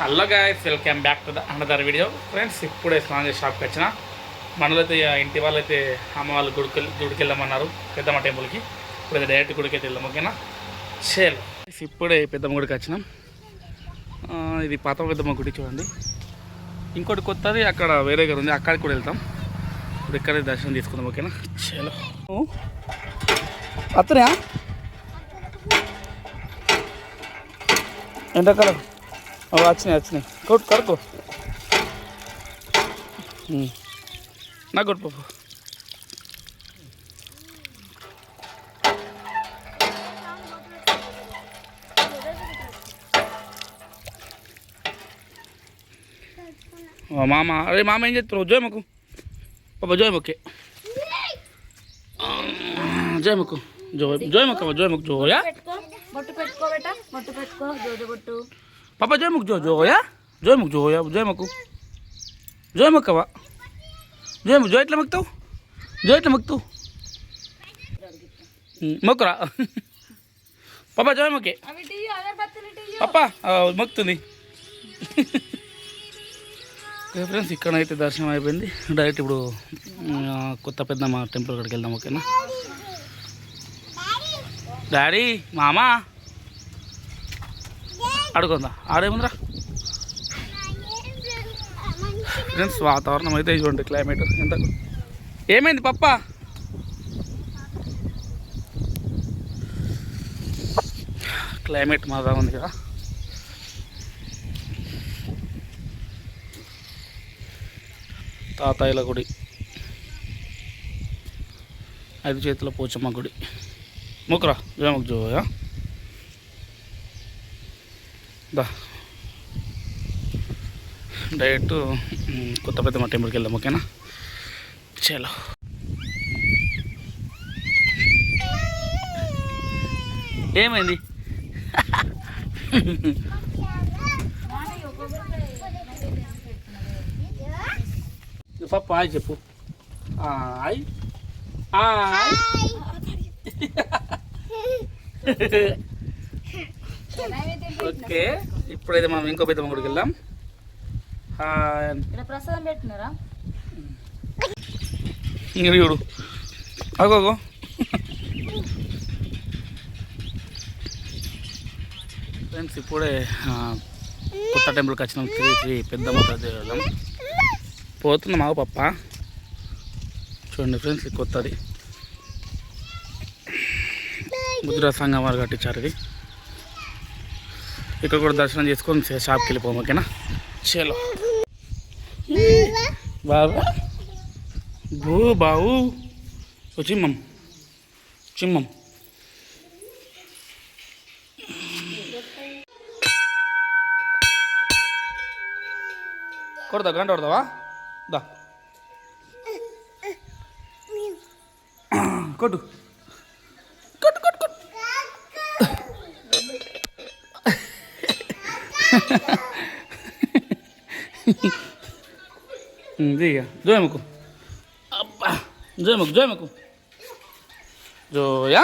Hello guys welcome back to the another video friends ఇప్పుడే స్నానం చేసి షాప్కి వచ్చిన. మనలైతే ఇక ఇంటి వాళ్ళైతే అమ్మ వాళ్ళు గుడికి గుడికి వెళ్ళమన్నారు పెద్దమ్మ టెంపుల్కి ఇప్పుడు డైరెక్ట్ గుడికి అయితే వెళ్ళాం ఓకేనా షేల్ ఇప్పుడే పెద్దమ్మ గుడికి వచ్చినాం. ఇది పాత పెద్దమ్మ గుడి చూడండి. ఇంకోటి కొత్తది అక్కడ వేరే గారు ఉంది అక్కడికి కూడా వెళ్తాం. ఇప్పుడు ఇక్కడే దర్శనం తీసుకుందాం ఓకేనా చలో అత్తనే? ఎండాకాలం అవి వచ్చినాయి వచ్చినాయి కొట్టు కడుకో ఉమ్. నాకు కొట్టు పాప ఓ మామ అరే మామ ఏం చెప్తారు జోయమ్మకు పాప జోయమ్మకే జోయమ్మకు జో జోయమ్మక్క జోయమ్మకు జోయా పెట్టుకో బొట్టు పెట్టుకో బేట బొట్టు పెట్టుకో జోజు బొట్టు పాప జోయమ్మకు జో జోయా జోయమ్మకు జోయా జోయమ్మకు జోయమ్మక్కవా జోయమ్మ జో ఎట్లా మొక్తావు జో ఎట్లా మొక్తావు మొక్కురా పాప జోయమ్మకే అవి టీ అగరబత్తులు టీ పాప మొక్కుతుంది ఓకే ఫ్రెండ్స్ ఇక్కడైతే దర్శనం అయిపోయింది. డైరెక్ట్ ఇప్పుడు ఆ, కొత్త పెద్దమ్మ టెంపుల్ కాడికి వెళ్దాం ఓకేనా? డాడీ మామా? అడుగుందా? ఆడేముందిరా ఫ్రెండ్స్ వాతావరణం అయితే చూడండి క్లైమేట్ ఎంత ఏమైంది పప్ప? క్లైమేట్ మాదా ఉంది కదా. తాతాయిల గుడి. ఐదు చేతుల పోచమ్మ గుడి. ముక్కరా జోమకు జోయా దా. డైరెక్ట్ మ్, కొత్త పెద్దమ్మ టెంపుల్కి వెళ్దాం ఓకేనా? చలో. ఏమైంది? పప్ప హాయ్ చెప్పు. హాయ్. ఓకే ఇప్పుడైతే మనం ఇంకో పెద్దమ్మ గుడికి వెళ్దాం. ప్రసాదం పెట్టినారా ఇంక చూడు. అగోగో ఫ్రెండ్స్ ఇప్పుడే కొత్త టెంపుల్కి వచ్చినాం. శ్రీ శ్రీ పెద్దమ్మ దేవాలయం పోతున్నాం ఆవు పప్ప. చూడండి ఫ్రెండ్స్ కొత్తది. గుజరాత్ సంఘం వారు కట్టించారు ఇది. ఇక్కడ కూడా దర్శనం చేసుకొని షాప్కి వెళ్ళిపోం ఓకేనా? చలో. బాబా. భూ బావు. ఓ చిమ్మం. చిమ్మం. కొడదా గంట కొడదావా దా. కొట్టు. దిగా జోయమ్మకు అబ్బా జోయమ్మకు జోయమ్మకు జోయా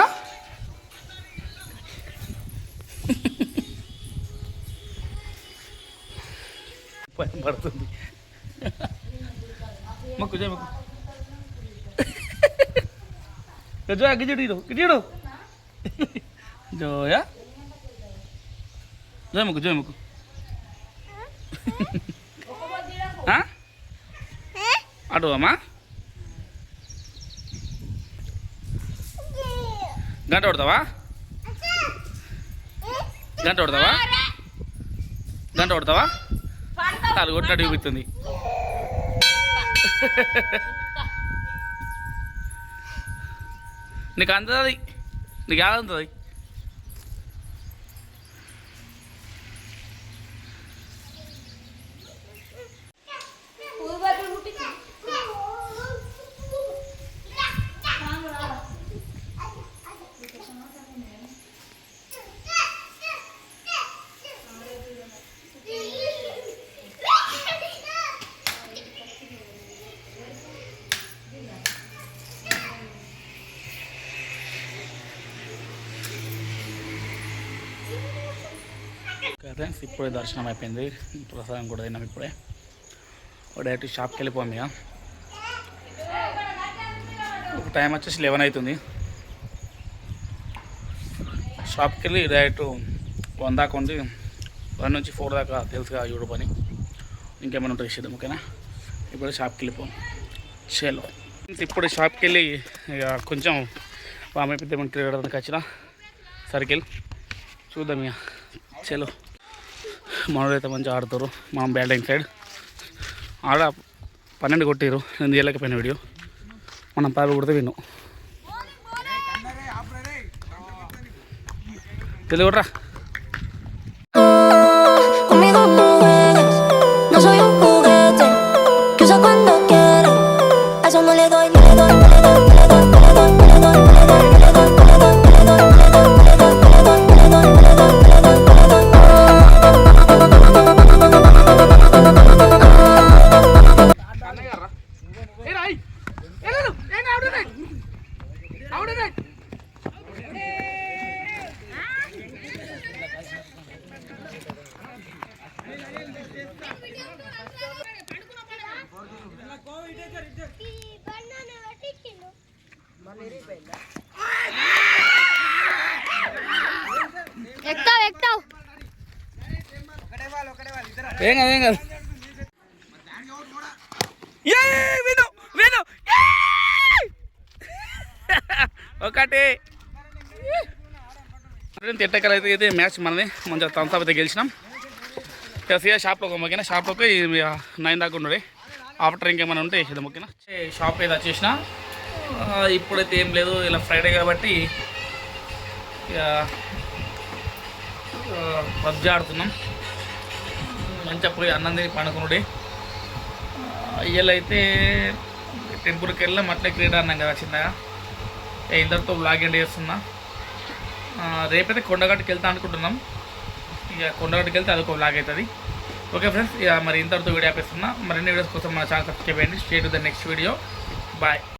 భయం పడుతుంది మొక్కు జోయ మొక్కు జోయా గిజుడు గిజుడు జోయా జోయ మొక్కు జోయ మొక్కు ఆ? అటు అమ్మా గంట కొడతావా? గంట కొడతావా? గంట కొడతావా? అది కొట్టినట్టు చూపిస్తుంది. నీకు అందుతుంది నీకు ఎలా ఉంటుంది ఫ్రెండ్స్ ఇప్పుడే దర్శనం అయిపోయింది. ప్రసాదం కూడా తిన్నాం ఇప్పుడే. డైరెక్ట్ షాప్కి వెళ్ళిపోయాం ఇక. ఒక టైం వచ్చేసి లెవెన్ అవుతుంది. షాప్కి వెళ్ళి డైరెక్ట్ వన్ దాకా ఉంది. వన్ నుంచి ఫోర్ దాకా తెలుసుగా యూట్యూబ్ అని. ఇంకేమైనా ఉంటుంది చేద్దాం ఓకేనా ఇప్పుడు షాప్కి వెళ్ళిపోం చేలో. ఇప్పుడు షాప్కి వెళ్ళి ఇక కొంచెం వామైపోతే మనం క్రికెట్ వచ్చిన సర్కిల్. చూద్దాం ఇక. చలో. మనోడైతే మంచిగా ఆడుతారు. మనం బ్యాటింగ్ సైడ్. ఆడ పన్నెండు కొట్టిరు నేను తీయలేకపోయిన వీడియో. మనం పది కొడితే విన్ను. తెలుగురా ఏం కాదు ఏం కాదు. విను విను. ఒకటి. తిట్టకలు అయితే అయితే మ్యాచ్ మనది. మంచిగా తంతా అయితే గెలిచినాం. ఇక సీదా షాప్లోకి మొక్కిన. షాప్లోకి నైన్ దాకా ఉండే ఆఫ్టర్ ఇంకేమైనా ఉంటే ఇది మొక్కిన. షాప్ అయితే వచ్చేసిన ఇప్పుడైతే ఏం లేదు. ఇలా ఫ్రైడే కాబట్టి ఇక పబ్జి ఆడుతున్నాం. మంచిగా పోయి అన్నం తిని పండుకునుడే. అయ్యలైతే టెంపుల్కి వెళ్ళాం అట్లే క్రీడ అన్నాం కదా చిన్నగా. ఇక ఇందరితో బ్లాగ్ ఎండ్ చేస్తున్నా. రేపైతే కొండగట్టుకి వెళ్తా అనుకుంటున్నాం. ఇక కొండగట్టుకి వెళ్తే అదొక బ్లాగ్ అవుతుంది ఓకే ఫ్రెండ్స్ ఇక మరి ఇంతవరకు వీడియో ఆపేస్తున్నా. మరిన్ని వీడియోస్ కోసం మన ఛానల్ సబ్స్క్రైబ్ చేయండి. State the next video. Bye.